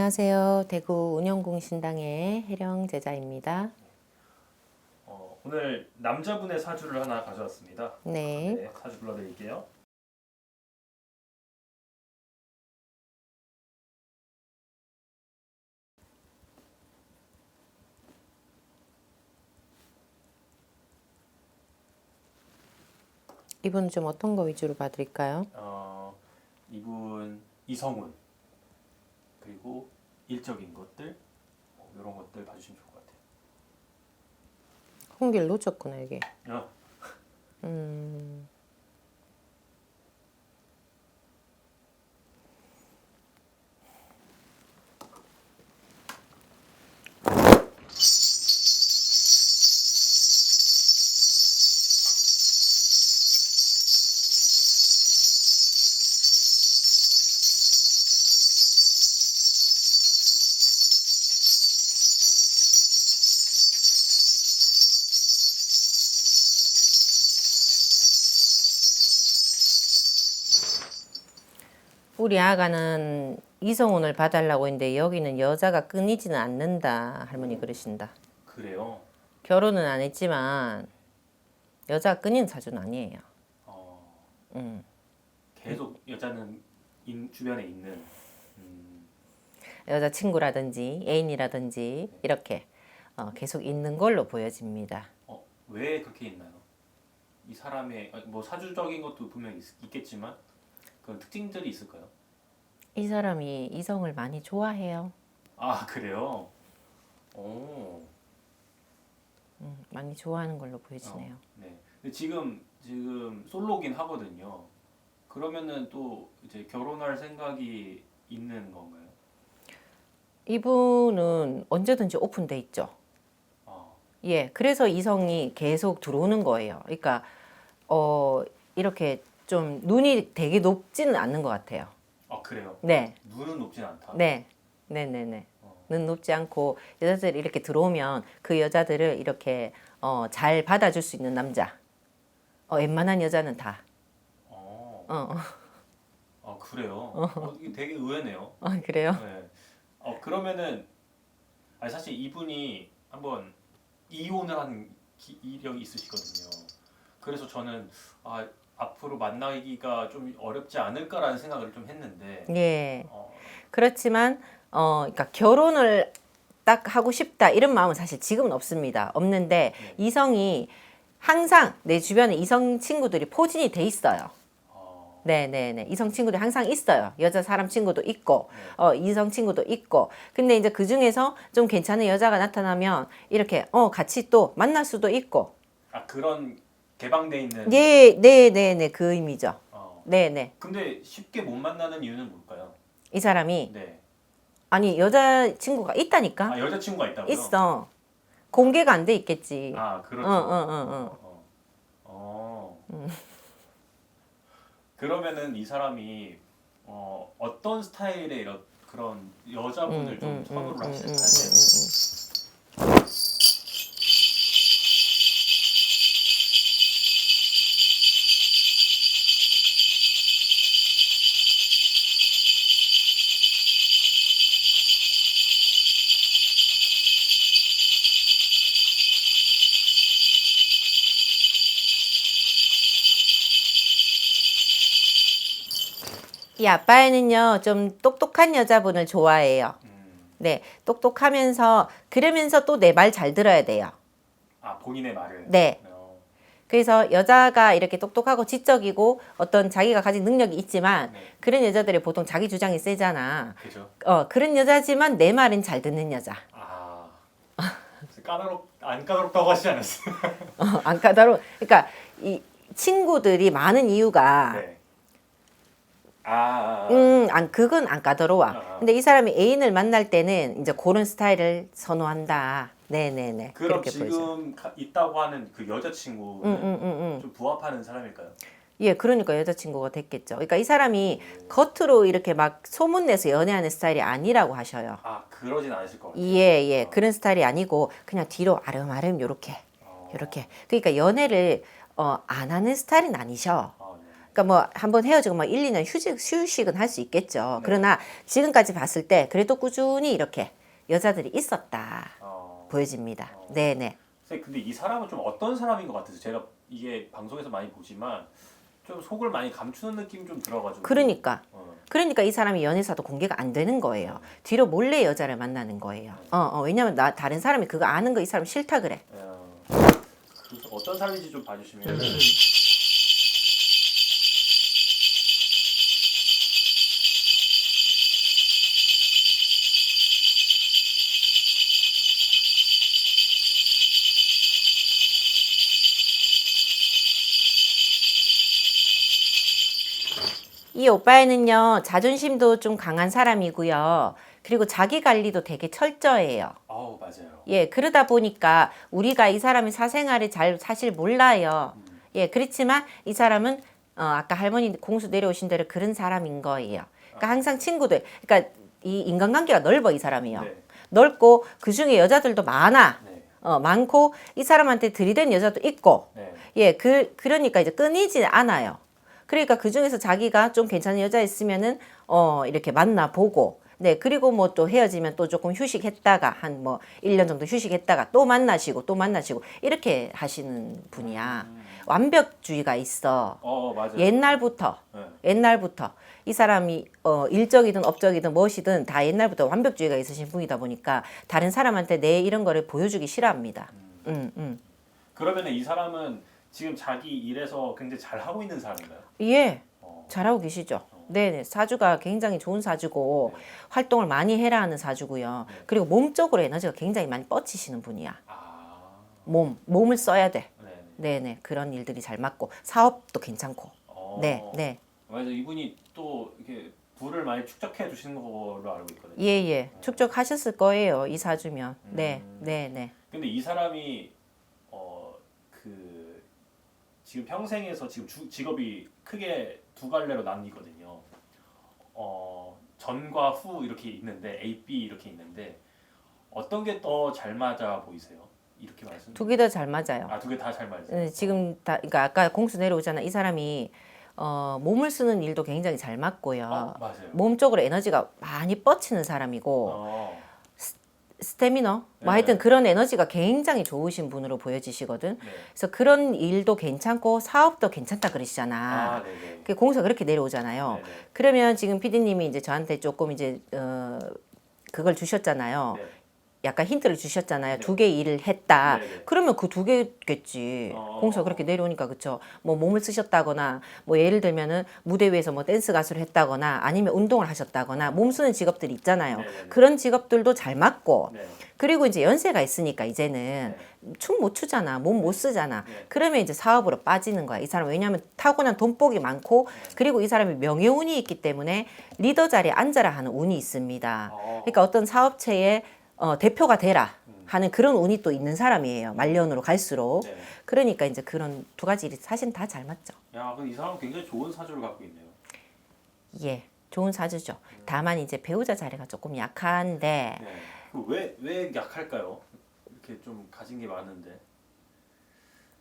안녕하세요. 대구 운영공신당의 해령 제자입니다. 어, 오늘 남자분의 사주를 하나 가져왔습니다. 네. 네, 사주 불러드릴게요. 이분 좀 어떤 거 위주로 봐드릴까요? 어, 이분 이성운 그리고 일적인 것들 뭐 이런 것들 봐주시면 좋을 것 홍길 놓쳤구나 이게. 같아요. 어, 음. 우리 아가는 이성운을 봐달라고 했는데 여기는 여자가 끊이지는 않는다 할머니 그러신다. 그래요. 결혼은 안 했지만 여자가 끊이는 사주는 아니에요. 어, 음. 계속 여자는 인, 주변에 있는 음, 여자 친구라든지 애인이라든지 이렇게 어, 계속 있는 걸로 보여집니다. 어, 왜 그렇게 있나요? 이 사람의 아, 뭐 사주적인 것도 분명 있, 있겠지만 그런 특징들이 있을까요? 이 사람이 이성을 많이 좋아해요. 아 그래요. 오. 음, 많이 좋아하는 걸로 보여지네요. 네. 근데 지금 지금 솔로긴 하거든요. 그러면은 또 이제 결혼할 생각이 있는 건가요? 이분은 언제든지 오픈돼 있죠. 아, 예, 그래서 이성이 계속 들어오는 거예요. 그러니까 어 이렇게 좀 눈이 되게 높지는 않는 것 같아요. 아 그래요. 네, 눈은 높진 않다. 네, 네, 네, 네. 어. 눈 높지 않고 여자들이 이렇게 들어오면 그 여자들을 이렇게 어, 잘 받아줄 수 있는 남자. 어, 웬만한 여자는 다. 어. 어, 어, 아 그래요. 어, 이게 되게 의외네요. 어, 그래요? 네. 어 그러면은 아니 사실 이분이 한번 이혼을 한 기- 이력이 있으시거든요. 그래서 저는 아 앞으로 만나기가 좀 어렵지 않을까라는 생각을 좀 했는데 예. 어, 그렇지만 어, 그러니까 결혼을 딱 하고 싶다 이런 마음은 사실 지금은 없습니다. 없는데 네. 이성이 항상 내 주변에 이성 친구들이 포진이 돼 있어요. 어, 네, 네, 네. 이성 친구들이 항상 있어요. 여자 사람 친구도 있고, 네. 어, 이성 친구도 있고. 근데 이제 그 중에서 좀 괜찮은 여자가 나타나면 이렇게, 어, 같이 또 만날 수도 있고. 아 그런 개방돼 있는 예, 네, 네, 네. 그 의미죠. 어. 네, 네. 근데 쉽게 못 만나는 이유는 뭘까요? 이 사람이, 네. 아니, 여자 친구가 있다니까? 아 여자 친구가 있다고요? 있어. 공개가 안 돼 있겠지. 아 그렇죠. 어, 어, 어, 어. 어. 어. 그러면은 이 사람이 어, 어떤 스타일의 이런 그런 여자분을 음, 좀 음, 선호를 음, 하시- 음, 음, 하세요? 이 아빠애는요, 좀 똑똑한 여자분을 좋아해요. 음. 네, 똑똑하면서, 그러면서 또 내 말 잘 들어야 돼요. 아 본인의 말을. 네. 어, 그래서 여자가 이렇게 똑똑하고 지적이고 어떤 자기가 가진 능력이 있지만 네. 그런 여자들이 보통 자기 주장이 세잖아. 그죠. 어, 그런 여자지만 내 말은 잘 듣는 여자. 아 까다롭 안 까다롭다고 하시지 않았어요? 어, 안 까다로워. 그러니까 이 친구들이 많은 이유가 네. 아, 아, 아. 음, 안 그건 안 까다로워. 아. 근데 이 사람이 애인을 만날 때는 이제 그런 스타일을 선호한다. 네, 네, 네. 그럼 그렇게 보이죠. 지금 가- 있다고 하는 그 여자친구는 음, 음, 음, 음. 좀 부합하는 사람일까요? 예, 그러니까 여자친구가 됐겠죠. 그러니까 이 사람이 겉으로 이렇게 막 소문내서 연애하는 스타일이 아니라고 하셔요. 아 그러진 않으실 것 같아요. 예, 예. 그런 스타일이 아니고 그냥 뒤로 아름아름 요렇게. 어. 요렇게. 그러니까 연애를 어, 안 하는 스타일은 아니셔. 그러니까 뭐 한번 헤어지고 막 1, 2년 휴직 휴식은 할 수 있겠죠. 네. 그러나 지금까지 봤을 때 그래도 꾸준히 이렇게 여자들이 있었다 어, 보여집니다. 어. 네, 네. 선생님, 근데 이 사람은 좀 어떤 사람인 것 같아서 제가 이게 방송에서 많이 보지만 좀 속을 많이 감추는 느낌이 좀 들어가지고. 그러니까 어. 그러니까 이 사람이 연애사도 공개가 안 되는 거예요. 뒤로 몰래 여자를 만나는 거예요. 어, 어 왜냐면 나 다른 사람이 그거 아는 거 이 사람 싫다 그래. 어, 그래서 어떤 사람인지 좀 봐주시면. 이 오빠애는요 자존심도 좀 강한 사람이고요. 그리고 자기 관리도 되게 철저해요. 아우 맞아요. 예, 그러다 보니까 우리가 이 사람의 사생활을 잘 사실 몰라요. 예, 그렇지만 이 사람은 어, 아까 할머니 공수 내려오신 대로 그런 사람인 거예요. 그러니까 항상 친구들, 그러니까 이 인간관계가 넓어 이 사람이요. 네. 넓고 그 중에 여자들도 많아. 네. 어, 많고 이 사람한테 들이댄 여자도 있고. 네. 예, 그 그러니까 이제 끊이지 않아요. 그러니까 그 중에서 자기가 좀 괜찮은 여자 있으면은 어 이렇게 만나 보고 네, 그리고 뭐 또 헤어지면 또 조금 휴식했다가 한뭐 1년 정도 휴식했다가 또 만나시고 또 만나시고 이렇게 하시는 분이야. 완벽주의가 있어. 어 맞아요. 옛날부터 네. 옛날부터 이 사람이 어 일적이든 업적이든 무엇이든 다 옛날부터 완벽주의가 있으신 분이다 보니까 다른 사람한테 내 이런 거를 보여주기 싫어합니다. 음, 음. 그러면 이 사람은 지금 자기 일에서 굉장히 잘 하고 있는 사람인가요? 예. 어. 잘하고 계시죠. 네네. 사주가 굉장히 좋은 사주고 활동을 많이 해라 하는 사주고요. 네. 그리고 몸적으로 에너지가 굉장히 많이 뻗치시는 분이야. 아. 몸, 몸을 써야 돼. 네. 네네. 그런 일들이 잘 맞고 사업도 괜찮고. 어. 네, 네. 맞아 이분이 또 이렇게 부를 많이 축적해 주시는 걸로 알고 있거든요. 예, 예. 축적하셨을 거예요. 이 사주면. 네, 음. 네, 네. 근데 이 사람이 어그 지금 평생에서 지금 주, 직업이 크게 두 갈래로 나뉘거든요. 어 전과 후 이렇게 있는데 A, B 이렇게 있는데 어떤 게 더 잘 맞아 보이세요? 이렇게 말씀. 두 개 다 잘 맞아요. 아 두 개 다 잘 맞아요. 네, 지금 다, 그러니까 아까 공수 내려오잖아. 이 사람이 어, 몸을 쓰는 일도 굉장히 잘 맞고요. 어, 맞아요. 몸 쪽으로 에너지가 많이 뻗치는 사람이고 어, 스태미너 뭐 네. 하여튼 그런 에너지가 굉장히 좋으신 분으로 보여지시거든. 네. 그래서 그런 일도 괜찮고 사업도 괜찮다 그러시잖아. 아, 네네. 그 공사 그렇게 내려오잖아요. 네네. 그러면 지금 피디님이 이제 저한테 조금 이제 어 그걸 주셨잖아요. 네. 약간 힌트를 주셨잖아요. 네. 두개 일을 했다. 네네. 그러면 그 두 개겠지. 어. 공사 그렇게 내려오니까 그쵸. 뭐 몸을 쓰셨다거나 뭐 예를 들면은 무대 위에서 뭐 댄스 가수를 했다거나 아니면 운동을 하셨다거나 몸 쓰는 직업들이 있잖아요. 네네네. 그런 직업들도 잘 맞고 네. 그리고 이제 연세가 있으니까 이제는 춤못 추잖아. 몸 못 쓰잖아. 네. 그러면 이제 사업으로 빠지는 거야. 이 사람 왜냐하면 타고난 돈복이 많고 네. 그리고 이 사람이 명예운이 있기 때문에 리더 자리에 앉아라 하는 운이 있습니다. 어. 그러니까 어떤 사업체의 어, 대표가 되라 음. 하는 그런 운이 또 있는 사람이에요. 말년으로 갈수록. 네. 그러니까 이제 그런 두 가지 일이 사실 다 잘 맞죠. 야, 그럼 이 사람 은 굉장히 좋은 사주를 갖고 있네요. 예. 좋은 사주죠. 다만 이제 배우자 자리가 조금 약한데 네. 왜왜 약할까요? 이렇게 좀 가진 게 많은데.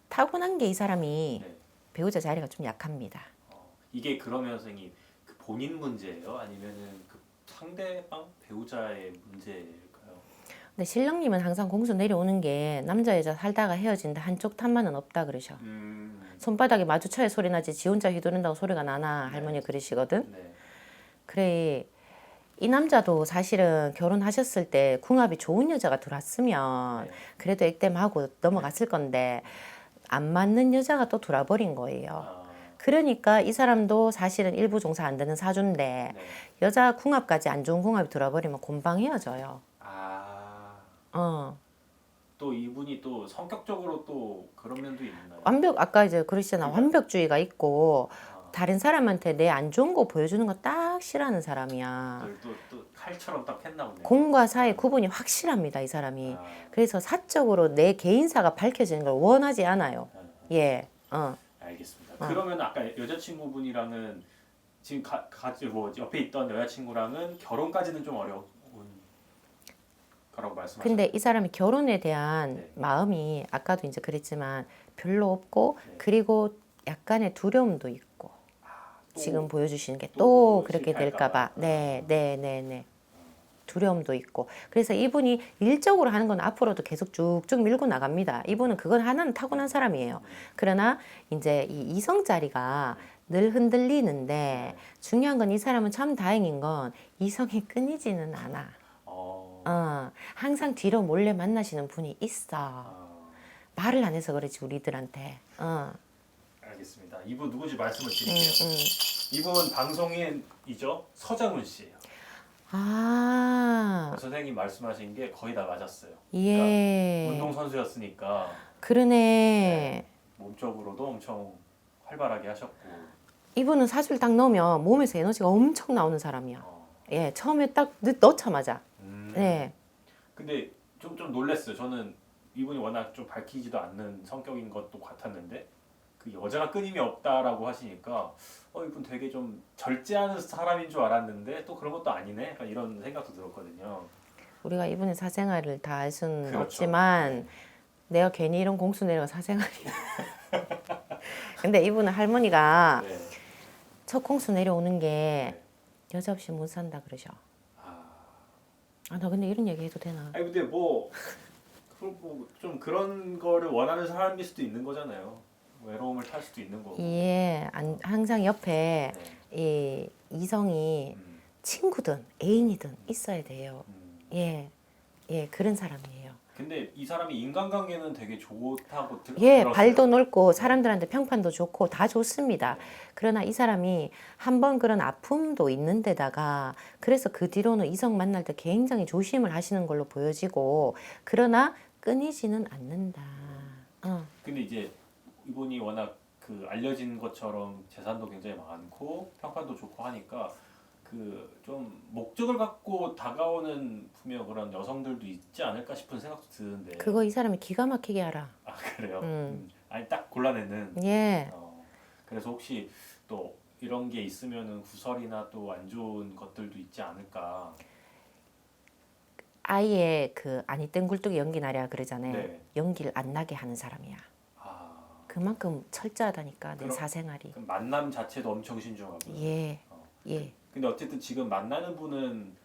타고난 게 이 사람이 네. 배우자 자리가 좀 약합니다. 어, 이게 그러면 선생님 그 본인 문제예요? 아니면은 그 상대방 배우자의 문제일까요? 근데 신랑님은 항상 공수 내려오는 게 남자 여자 살다가 헤어진다 한쪽 탓만은 없다 그러셔. 음, 손바닥이 마주쳐야 소리 나지 지 혼자 휘두른다고 소리가 나나 할머니 그러시거든. 네. 그래 이 남자도 사실은 결혼하셨을 때 궁합이 좋은 여자가 들어왔으면 네. 그래도 액땜하고 넘어갔을 건데 안 맞는 여자가 또 들어와버린 거예요. 아, 그러니까 이 사람도 사실은 일부 종사 안 되는 사주인데 네. 여자 궁합까지 안 좋은 궁합이 들어와버리면 곰방 헤어져요. 아, 어. 또 이분이 또 성격적으로 또 그런 면도 있나요? 완벽 아까 이제 그러시잖아 완벽주의가 있고 아, 다른 사람한테 내 안 좋은 거 보여주는 거 딱 싫어하는 사람이야. 또, 또, 또 칼처럼 딱 했나 보네요. 공과 사의 구분이 확실합니다 이 사람이. 아, 그래서 사적으로 내 개인사가 밝혀지는 걸 원하지 않아요. 아, 예. 어. 알겠습니다. 어. 그러면 아까 여자친구분이랑은 지금 가, 가, 뭐 옆에 있던 여자친구랑은 결혼까지는 좀 어려운 거 라고 말씀하셨죠? 근데 이 사람이 결혼에 대한 네. 마음이 아까도 이제 그랬지만 별로 없고 네. 그리고 약간의 두려움도 있고. 아, 지금 보여주시는 게또또 그렇게 될까봐. 봐. 네, 네, 네, 네. 두려움도 있고. 그래서 이분이 일적으로 하는 건 앞으로도 계속 쭉쭉 밀고 나갑니다. 이분은 그건 하나는 타고난 사람이에요. 그러나 이제 이 이성 자리가 늘 흔들리는데 중요한 건 이 사람은 참 다행인 건 이성이 끊이지는 않아. 어, 어, 항상 뒤로 몰래 만나시는 분이 있어. 아, 말을 안 해서 그렇지 우리들한테. 어, 알겠습니다. 이분 누군지 말씀을 음, 드릴게요. 음. 이분은 방송인이죠. 서장훈 씨예요. 아, 선생님 말씀하신 게 거의 다 맞았어요. 예. 운동 선수였으니까 그러네. 몸적으로도 엄청 활발하게 하셨고. 이분은 사실 딱 넣으면 몸에서 에너지가 엄청 나오는 사람이야. 어, 예, 처음에 딱 넣- 넣자마자. 음. 네. 근데 좀 좀 놀랐어요. 저는 이분이 워낙 좀 밝히지도 않는 성격인 것도 같았는데 그 여자가 끊임이 없다라고 하시니까 어 이분 되게 좀 절제하는 사람인 줄 알았는데 또 그런 것도 아니네. 약간 이런 생각도 들었거든요. 우리가 이분의 사생활을 다 알 수는 그렇죠. 없지만 내가 괜히 이런 공수 내려가 사생활이야. 근데 이분은 할머니가 네. 첫 공수 내려오는 게 여자 없이 못 산다 그러셔. 아, 아, 나 근데 이런 얘기 해도 되나? 아니 근데 뭐 뭐좀 그런 거를 원하는 사람일 수도 있는 거잖아요. 외로움을 탈 수도 있는 거고. 예, 안- 항상 옆에 네. 이 이성이 음, 친구든 애인이든 있어야 돼요. 음. 예, 예, 그런 사람이에요. 근데 이 사람이 인간관계는 되게 좋다고 들, 예, 들었어요. 발도 넓고 사람들한테 평판도 좋고 다 좋습니다. 네. 그러나 이 사람이 한 번 그런 아픔도 있는 데다가 그래서 그 뒤로는 이성 만날 때 굉장히 조심을 하시는 걸로 보여지고 그러나 끊이지는 않는다. 어, 근데 이제 이분이 워낙 그 알려진 것처럼 재산도 굉장히 많고 평판도 좋고 하니까 그 좀 목적을 갖고 다가오는 분명 그런 여성들도 있지 않을까 싶은 생각도 드는데 그거 이 사람이 기가 막히게 알아. 아 그래요? 음. 음. 아니 딱 골라내는 예, 어, 그래서 혹시 또 이런 게 있으면은 구설이나 또 안 좋은 것들도 있지 않을까 아예 그 아니 땐 굴뚝에 연기 나랴 그러잖아요. 네. 연기를 안 나게 하는 사람이야. 아, 그만큼 철저하다니까 내 그럼- 사생활이. 그럼 만남 자체도 엄청 신중하고 예, 어. 예. 근데 어쨌든 지금 만나는 분은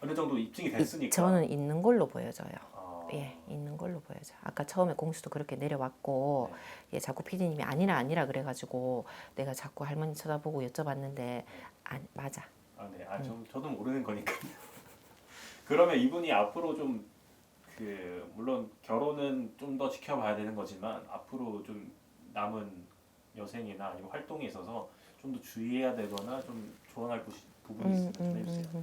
어느 정도 입증이 이- 됐으니까 저는 있는 걸로 보여져요. 어, 예, 있는 걸로 보여져. 아까 처음에 공수도 그렇게 내려왔고, 예, 자꾸 피디님이 아니라 아니라 그래가지고 내가 자꾸 할머니 쳐다보고 여쭤봤는데, 안 맞아. 아, 네. 아, 음. 저, 저도 모르는 거니까. 그러면 이분이 앞으로 좀 그 물론 결혼은 좀 더 지켜봐야 되는 거지만 앞으로 좀 남은 여생이나 아니면 활동에 있어서 좀 더 주의해야 되거나 좀 조언할 부분이 음, 있으면 좀 음, 해주세요.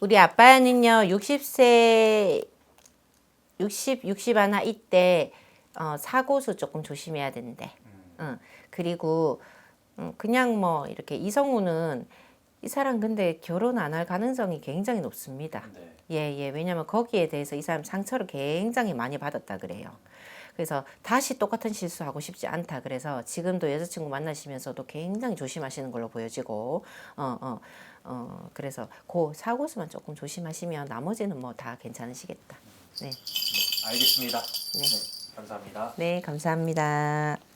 우리 아빠는요, 60세, 60, 60 하나 이때 어, 사고수 조금 조심해야 된대. 음. 응. 그리고 음, 그냥 뭐 이렇게 이성우는 이 사람 근데 결혼 안 할 가능성이 굉장히 높습니다. 네. 예, 예. 왜냐면 거기에 대해서 이 사람 상처를 굉장히 많이 받았다 그래요. 그래서 다시 똑같은 실수하고 싶지 않다. 그래서 지금도 여자친구 만나시면서도 굉장히 조심하시는 걸로 보여지고, 어, 어, 어, 그래서 그 사고수만 조금 조심하시면 나머지는 뭐 다 괜찮으시겠다. 네. 네, 알겠습니다. 네. 네, 감사합니다. 네, 감사합니다.